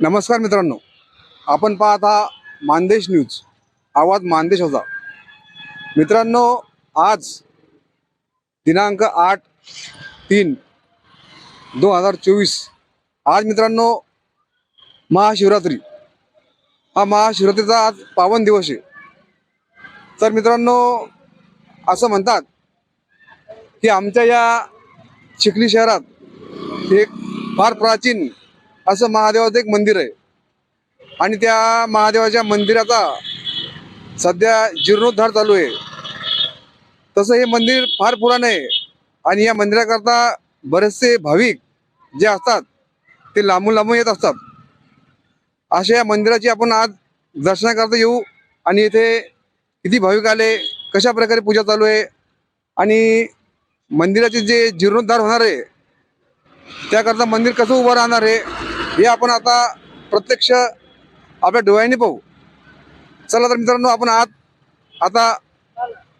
नमस्कार मित्रांनो. आपण पाहता मानदेश न्यूज. आवाज मानदेश होता. मित्रांनो आज दिनांक आठ तीन दोन हजार चोवीस. आज मित्रांनो महाशिवरात्री. हा महाशिवरात्रीचा आज पावन दिवस आहे. तर मित्रांनो असं म्हणतात की आमच्या या चिखली शहरात एक फार प्राचीन असं महादेवाचं एक मंदिर आहे. आणि त्या महादेवाच्या मंदिराचा सध्या जीर्णोद्धार चालू आहे. तसं हे मंदिर फार पुराण आहे. आणि या मंदिराकरता बरेचसे भाविक जे असतात ते लांबून लांबून येत असतात. अशा या मंदिराची आपण आज दर्शनाकरता येऊ. आणि इथे किती भाविक आले कशा प्रकारे पूजा चालू आहे आणि मंदिराचे जे जीर्णोद्धार होणार आहे त्याकरता मंदिर कसं उभं राहणार आहे हे आपण आता प्रत्यक्ष आपल्या डोळ्यांनी पाहू. चला तर मित्रांनो आपण आज आता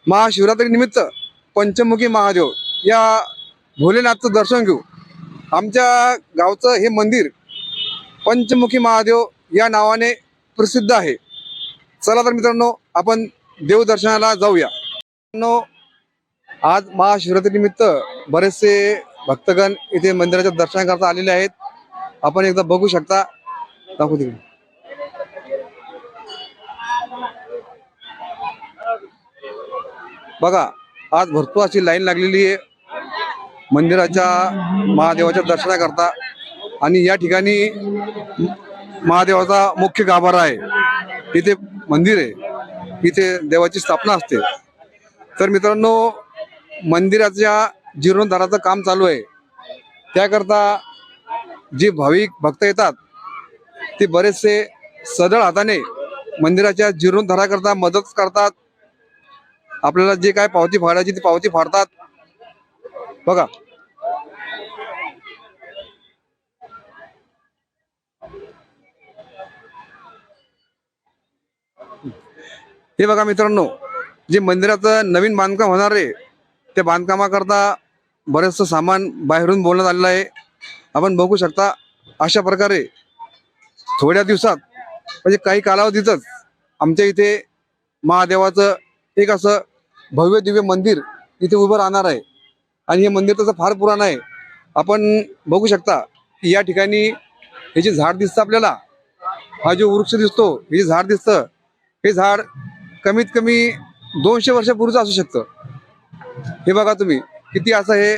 महाशिवरात्रीनिमित्त पंचमुखी महादेव या भोलेनाथचं दर्शन घेऊ. आमच्या गावचं हे मंदिर पंचमुखी महादेव या नावाने प्रसिद्ध आहे. चला तर मित्रांनो आपण देवदर्शनाला जाऊया. मित्रांनो आज महाशिवरात्रीनिमित्त बरेचसे भक्तगण इथे मंदिराच्या दर्शनाकरता आलेले आहेत. आपण एकदा बघू शकता. दाखवू तिकडे. बघा आज भरपूर अशी लाईन लागलेली आहे. मंदिराच्या महादेवाच्या दर्शनाकरता. आणि या ठिकाणी महादेवाचा मुख्य गाभारा आहे. इथे मंदिर आहे. इथे देवाची स्थापना असते. तर मित्रांनो मंदिराच्या जीर्णोद्धाराचं काम चालू आहे. त्याकरता जे भाविक भक्त येतात ते बरेचसे सदळ हाताने मंदिराच्या जीर्णोद्धाराकरता मदत करतात. आपल्याला जे काय पावती फाडायची ती पावती फाडतात. बघा. हे बघा मित्रांनो जे मंदिराचं नवीन बांधकाम होणार आहे त्या बांधकामाकरता बरेचसं सामान बाहेरून बोलण्यात आलेलं आहे. आपण बघू शकता अशा प्रकारे थोड्या दिवसात म्हणजे काही कालावधीतच आमच्या इथे महादेवाचं एक असं भव्य दिव्य मंदिर इथे उभं राहणार आहे. आणि हे मंदिर तसं फार पुराण आहे. आपण बघू शकता की या ठिकाणी हे जे झाड दिसतं आपल्याला हा जो वृक्ष दिसतो हे जे झाड दिसतं हे झाड कमीत कमी दोनशे वर्षापूर्वीचं असू शकतं. हे बघा तुम्ही किती असं हे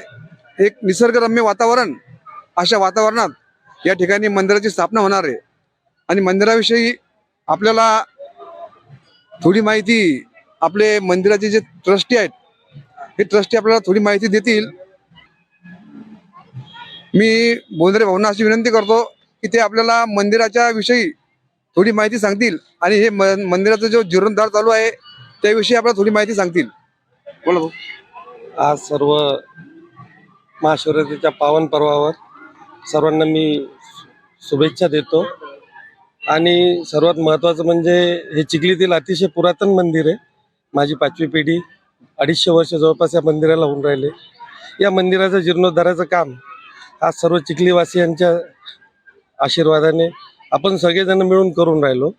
एक निसर्गरम्य वातावरण अशा वातावरणात या ठिकाणी मंदिराची स्थापना होणार आहे. आणि मंदिराविषयी आपल्याला थोडी माहिती आपले मंदिराचे जे ट्रस्टी आहेत हे ट्रस्टी आपल्याला थोडी माहिती देतील. मी बोंद्रे भाऊंना अशी विनंती करतो की ते आपल्याला मंदिराच्या विषयी थोडी माहिती सांगतील आणि हे मंदिराचा जो जीर्णोद्धार चालू आहे त्याविषयी आपल्याला थोडी माहिती सांगतील. बोला भाऊ. आज सर्व महाशिवरात्रीच्या पावन पर्वावर सर्वांना मी शुभेच्छा देतो. आणि सर्वात महत्त्वाचं म्हणजे हे चिखलीतील अतिशय पुरातन मंदिर आहे. माझी पाचवी पिढी अडीचशे वर्ष जवळपास या मंदिराला होऊन राहिले. या मंदिराचं जीर्णोद्धाराचं काम आज सर्व चिखलीवासियांच्या आशीर्वादाने आपण सगळेजण मिळून करून राहिलो.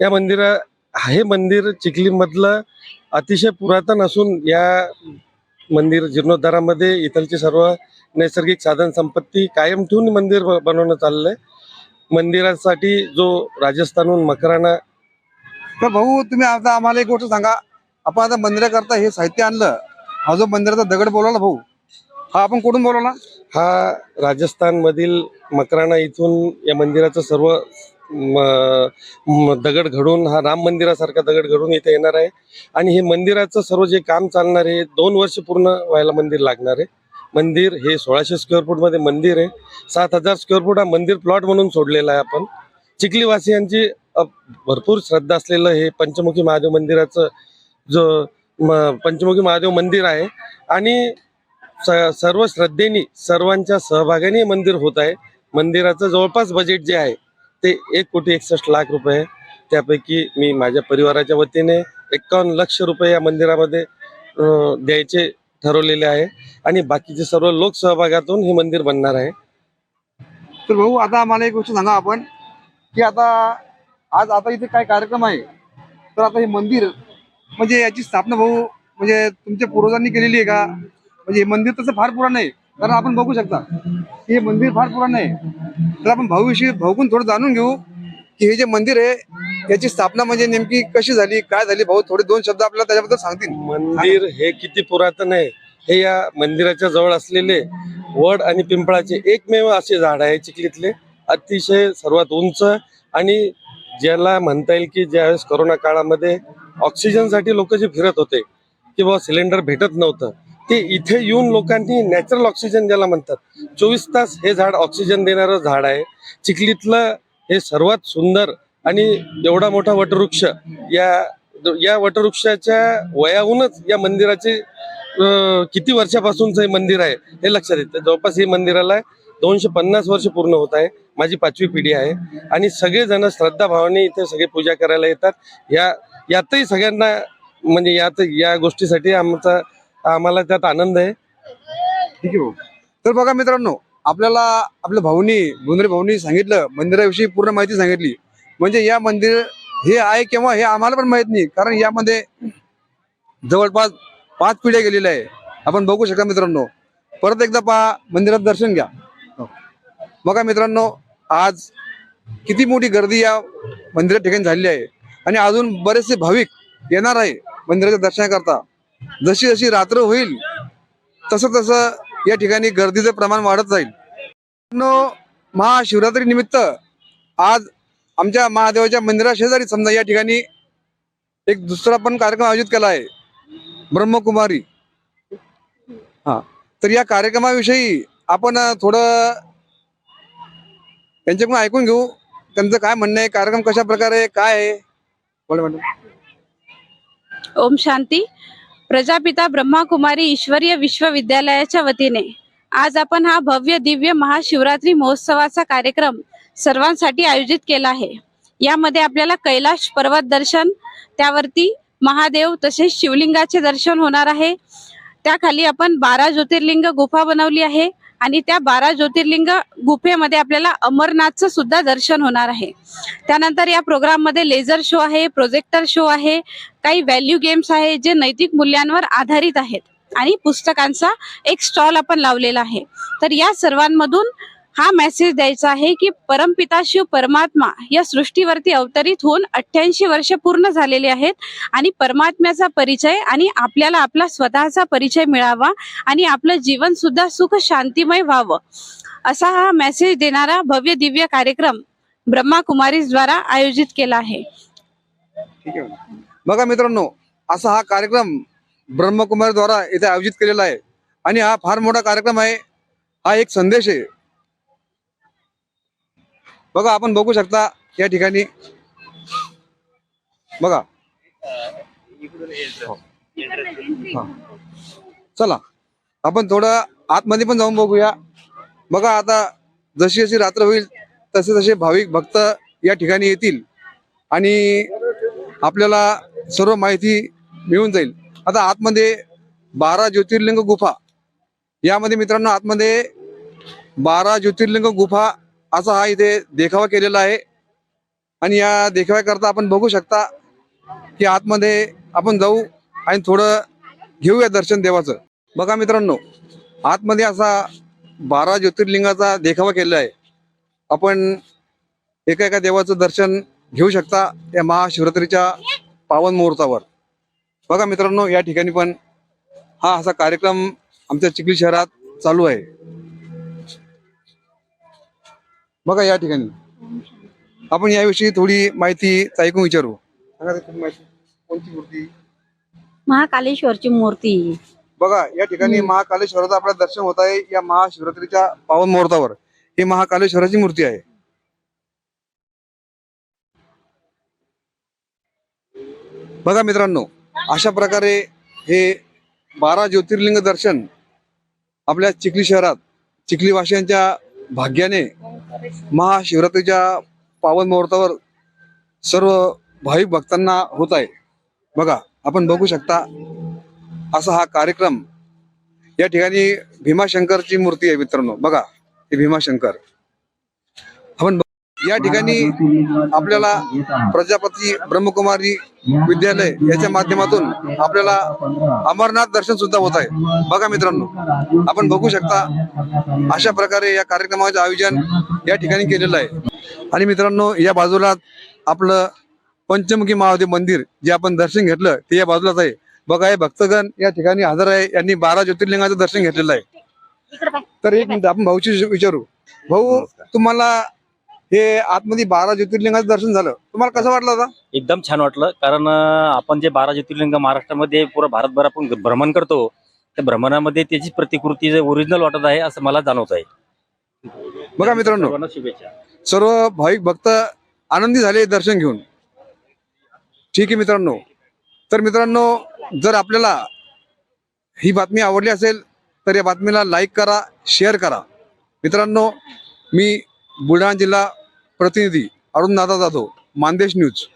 या मंदिरा हे मंदिर चिखलीमधलं अतिशय पुरातन असून या मंदिर जीर्णोद्धारामध्ये इथलची सर्व नैसर्गिक साधन संपत्ती कायम ठेवून मंदिर बनवणं चाललं आहे मंदिरासाठी जो राजस्थानहून मकराना तर भाऊ तुम्ही आता आम्हाला एक गोष्ट सांगा. आपण आता मंदिराकरता हे साहित्य आणलं. हा जो मंदिराचा दगड बोलावला भाऊ हा आपण कुठून बोलवला? हा राजस्थानमधील मकराना इथून या मंदिराचं सर्व दगड घडून हा राम मंदिरासारखा दगड घडून इथे येणार आहे. आणि हे मंदिराचं सर्व जे काम चालणार आहे दोन वर्ष पूर्ण व्हायला मंदिर लागणार आहे. मंदिर हे सोळाशे स्क्वेअर फूटमध्ये मंदिर आहे. सात हजार स्क्वेअर फूट हा मंदिर प्लॉट म्हणून सोडलेला आहे आपण. चिखलीवासियांची भरपूर श्रद्धा असलेलं हे पंचमुखी महादेव मंदिराचं जो पंचमुखी महादेव मंदिर आहे. आणि स- सर्व श्रद्धेने सर्वांच्या सहभागाने मंदिर होत आहे. मंदिराचं जवळपास बजेट जे आहे ते एक कोटी एकसष्ट लाख रुपये त्यापैकी मी माझ्या परिवाराच्या वतीने एकावन्न लक्ष रुपये या मंदिरामध्ये द्यायचे ठरवलेले आहे. आणि बाकीचे सर्व लोकसहभागातून हे मंदिर बनणार आहे. तर भाऊ आता आम्हाला एक गोष्ट सांगा आपण की आता आज आता इथे काय कार्यक्रम आहे? तर आता हे मंदिर म्हणजे याची स्थापना भाऊ म्हणजे तुमच्या पूर्वजांनी केलेली आहे का? म्हणजे हे मंदिर तसं फार पुराण आहे. कारण आपण बघू शकता की हे मंदिर फार पुराण आहे. तर आपण भाऊविषयी भाऊकून थोडं जाणून घेऊ की हे जे मंदिर आहे याची स्थापना म्हणजे नेमकी कशी झाली काय झाली? भाऊ थोडे दोन शब्द आपल्याला त्याच्याबद्दल सांगतील. मंदिर हे किती पुरातन आहे हे या मंदिराच्या जवळ असलेले वड आणि पिंपळाचे एकमेव असे झाड आहे चिखलीतले. अतिशय सर्वात उंच आणि ज्याला म्हणता येईल की ज्यावेळेस कोरोना काळामध्ये ऑक्सिजनसाठी लोक जे फिरत होते किंवा सिलेंडर भेटत नव्हतं. ते इथे येऊन लोकांनी नॅचरल ऑक्सिजन ज्याला म्हणतात. चोवीस तास हे झाड ऑक्सिजन देणारं झाड आहे. चिखलीतलं हे सर्वात सुंदर आणि एवढा मोठा वटवृक्ष या या वटवृक्षाच्या वयाहूनच या मंदिराचे किती वर्षापासूनचं हे मंदिर आहे हे लक्षात येतं. जवळपास हे मंदिराला दोनशे पन्नास वर्ष पूर्ण होत आहे. माझी पाचवी पिढी आहे. आणि सगळेजण श्रद्धाभावाने इथे सगळे पूजा करायला येतात. या यातही सगळ्यांना म्हणजे यात या गोष्टीसाठी आमचा आम्हाला त्यात आनंद आहे. ठीक आहे भाऊ. तर बघा मित्रांनो आपल्याला आपल्या भाऊनी गुंद्रे भाऊनी सांगितलं मंदिराविषयी पूर्ण माहिती सांगितली. म्हणजे या मंदिर हे आहे केव्हा हे आम्हाला पण माहीत नाही कारण यामध्ये जवळपास पाच पिढ्या गेलेल्या आहे. आपण बघू शकता मित्रांनो. परत एकदा पहा मंदिरात दर्शन घ्या. बघा मित्रांनो आज किती मोठी गर्दी या मंदिरात ठिकाणी झालेली आहे. आणि अजून बरेचसे भाविक येणार आहे मंदिराच्या दर्शनाकरता. जशी जशी रात्र होईल तसं तसं या ठिकाणी गर्दीचं प्रमाण वाढत जाईल. महाशिवरात्री निमित्त आज आमच्या महादेवाच्या मंदिरा शेजारी समजा या ठिकाणी एक दुसरा पण कार्यक्रम आयोजित केला आहे. ब्रह्मकुमारी. हा तर या कार्यक्रमाविषयी आपण थोडं त्यांच्याकडून ऐकून घेऊ. त्यांचं काय म्हणणं आहे कार्यक्रम कशा प्रकारे काय आहे? बोला मॅडम. ओम शांती. प्रजापिता ब्रह्माकुमारी ईश्वरीय विश्वविद्यालयाच्या वतीने. आज आपण हा भव्य दिव्य महाशिवरात्री महोत्सवाचा कार्यक्रम सर्वांसाठी आयोजित केला आहे. यामध्ये आपल्याला कैलाश पर्वत दर्शन त्यावरती महादेव तसेच शिवलिंगाचे दर्शन होणार आहे. त्याखाली आपण बारा ज्योतिर्लिंग गुफा बनवली आहे. आणि त्या बारा ज्योतिर्लिंग गुफेमध्ये आपल्याला अमरनाथचं सुद्धा दर्शन होणार आहे. त्यानंतर या प्रोग्राममध्ये लेझर शो आहे प्रोजेक्टर शो आहे काही व्हॅल्यू गेम्स आहे जे नैतिक मूल्यांवर आधारित आहेत. आणि पुस्तकांचा एक स्टॉल आपण लावलेला आहे. तर या सर्वांमधून हा मेसेज द्यायचा आहे की परमपिता शिव परमात्मा या सृष्टीवरती अवतरित होऊन अठ्ठ्याऐंशी वर्ष पूर्ण झालेले आहेत आणि परमात्म्याचा परिचय आणि आपल्याला आपला स्वतःचा परिचय मिळावा आणि आपलं जीवन सुद्धा सुख शांतिमय व्हावं. असा हा मेसेज देणारा भव्य दिव्य कार्यक्रम ब्रह्मा द्वारा आयोजित केला आहे. बघा मित्रांनो असा हा कार्यक्रम ब्रह्मकुमारी द्वारा इथे आयोजित केलेला आहे. आणि हा फार मोठा कार्यक्रम आहे. हा एक संदेश आहे. बघा आपण बघू शकता या ठिकाणी. बघा. हो. चला आपण थोडं आतमध्ये पण जाऊन बघूया. बघा आता जशी जशी रात्र होईल तसे तसे भाविक भक्त या ठिकाणी येतील आणि आपल्याला सर्व माहिती मिळून जाईल. आता आतमध्ये बारा ज्योतिर्लिंग गुफा. यामध्ये मित्रांनो आतमध्ये बारा ज्योतिर्लिंग गुफा असा हा इथे देखावा केलेला आहे. आणि या देखाव्याकरता आपण बघू शकता की आतमध्ये आपण जाऊ आणि थोडं घेऊया दर्शन देवाचं. बघा मित्रांनो आतमध्ये असा बारा ज्योतिर्लिंगाचा देखावा केलेला आहे. आपण एका एका देवाचं दर्शन घेऊ शकता या महाशिवरात्रीच्या पावन मुहूर्तावर. बघा मित्रांनो या ठिकाणी पण हा असा कार्यक्रम आमच्या चिखली शहरात चालू आहे. बघा या ठिकाणी. आपण याविषयी थोडी माहिती ऐकून विचारू. सांगा रे तुम्ही माहिती कोणती मूर्ती? महाकालेश्वरची मूर्ती. बघा या ठिकाणी महाकालेश्वराचं आपलं दर्शन होत आहे या महाशिवरात्रीच्या पावन मुहूर्तावर. ही महाकालेश्वराची मूर्ती आहे. बघा मित्रांनो अशा प्रकारे हे बारा ज्योतिर्लिंग दर्शन आपल्या चिखली शहरात चिखली वासियांच्या भाग्याने महाशिवरात्रीच्या पावन मुहूर्तावर सर्व भाविक भक्तांना होत आहे. बघा आपण बघू शकता असा हा कार्यक्रम या ठिकाणी भीमाशंकरची मूर्ती आहे मित्रांनो. बघा ही भीमाशंकर. आपण या ठिकाणी आपल्याला प्रजापती ब्रह्मकुमारी विद्यालय याच्या माध्यमातून आपल्याला अमरनाथ दर्शन सुद्धा होत आहे. बघा मित्रांनो आपण बघू शकता अशा प्रकारे या कार्यक्रमाचे आयोजन या ठिकाणी केलेलं आहे. आणि मित्रांनो या बाजूला आपलं पंचमुखी महादेव मंदिर जे आपण दर्शन घेतलं ते या बाजूलाच आहे. बघा हे भक्तगण या ठिकाणी हजर आहे. यांनी बारा ज्योतिर्लिंगाचं दर्शन घेतलेलं आहे. तर एक मिनिट आपण भाऊची विचारू. भाऊ तुम्हाला हे आतमध्ये बारा ज्योतिर्लिंगाचं दर्शन झालं. तुम्हाला कसं वाटलं आता? एकदम छान वाटलं. कारण अं, आपण जे बारा ज्योतिर्लिंग महाराष्ट्रामध्ये पुरा भारतभर आपण भ्रमण करतो त्या भ्रमणामध्ये त्याची प्रतिकृती ओरिजिनल वाटत आहे असं मला जाणवत आहे. बघा मित्रांनो सर्वांना शुभेच्छा. सर्व भाविक भक्त आनंदी झाले दर्शन घेऊन. ठीक आहे मित्रांनो. तर मित्रांनो जर आपल्याला ही बातमी आवडली असेल तर या बातमीला लाईक करा शेअर करा. मित्रांनो मी बुलढाणा जिल्हा प्रतिनिधी अरुण दादा जाधव मानदेश न्यूज.